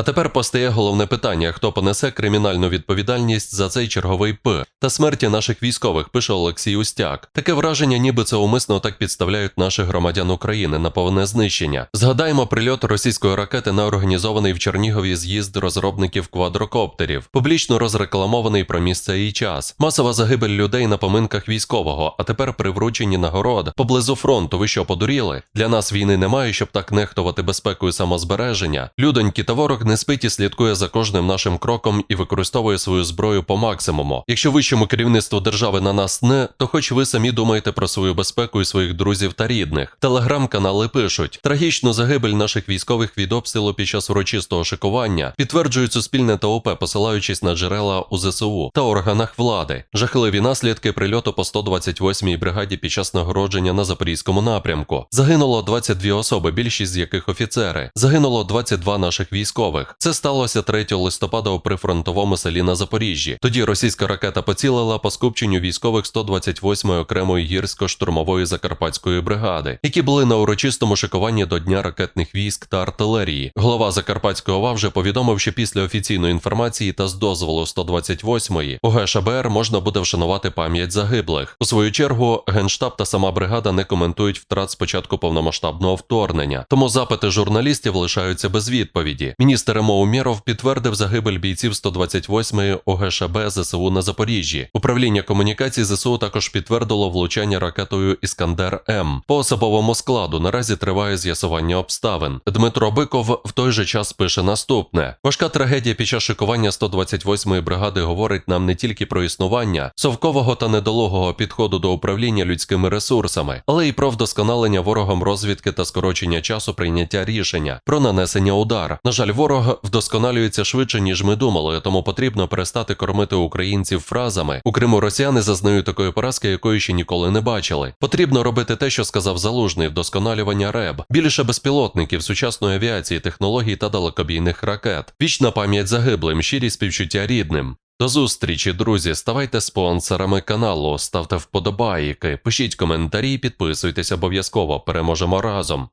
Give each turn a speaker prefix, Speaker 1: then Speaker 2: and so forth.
Speaker 1: А тепер постає головне питання: хто понесе кримінальну відповідальність за цей черговий П та смерті наших військових, пише Олексій Устяк. Таке враження, ніби це умисно так підставляють наших громадян України на повне знищення. Згадаємо прильот російської ракети на організований в Чернігові з'їзд розробників квадрокоптерів, публічно розрекламований про місце і час, масова загибель людей на поминках військового, а тепер при врученні нагород поблизу фронту. Ви що подуріли? Для нас війни немає, щоб так нехтувати безпекою самозбереження. Людоньки та ворог не спить і слідкує за кожним нашим кроком і використовує свою зброю по максимуму. Якщо вищому керівництву держави на нас не, то хоч ви самі думаєте про свою безпеку і своїх друзів та рідних. Телеграм-канали пишуть: трагічну загибель наших військових від обстрілу під час урочистого шикування підтверджують суспільне та ОП, посилаючись на джерела у ЗСУ та органах влади. Жахливі наслідки прильоту по 128-й бригаді під час нагородження на запорізькому напрямку. Загинуло 22 особи, більшість з яких офіцери. Загинуло 22 наших військових. Це сталося 3 листопада у прифронтовому селі на Запоріжжі. Тоді російська ракета поцілила по скупченню військових 128-ї окремої гірсько-штурмової закарпатської бригади, які були на урочистому шикуванні до Дня ракетних військ та артилерії. Голова Закарпатської ОВА вже повідомив, що після офіційної інформації та з дозволу 128-ї ОГ ШБР можна буде вшанувати пам'ять загиблих. У свою чергу генштаб та сама бригада не коментують втрат з початку повномасштабного вторгнення, тому запити журналістів лишаються без відповіді. Міністр МО Умєров підтвердив загибель бійців 128-ї ОГШБ ЗСУ на Запоріжжі. Управління комунікацій ЗСУ також підтвердило влучання ракетою Іскандер М. По особовому складу наразі триває з'ясування обставин. Дмитро Биков в той же час пише наступне: важка трагедія під час шикування 128-ї бригади говорить нам не тільки про існування совкового та недолугого підходу до управління людськими ресурсами, але й про вдосконалення ворогом розвідки та скорочення часу прийняття рішення про нанесення удар. На жаль, ворог вдосконалюється швидше ніж ми думали, тому потрібно перестати кормити українців фразами. У Криму росіяни зазнають такої поразки, якої ще ніколи не бачили. Потрібно робити те, що сказав залужний вдосконалювання РЕБ, більше безпілотників, сучасної авіації, технологій та далекобійних ракет. Вічна пам'ять загиблим, щирі співчуття рідним. До зустрічі, друзі. Ставайте спонсорами каналу, ставте вподобайки, пишіть коментарі, підписуйтесь обов'язково. Переможемо разом.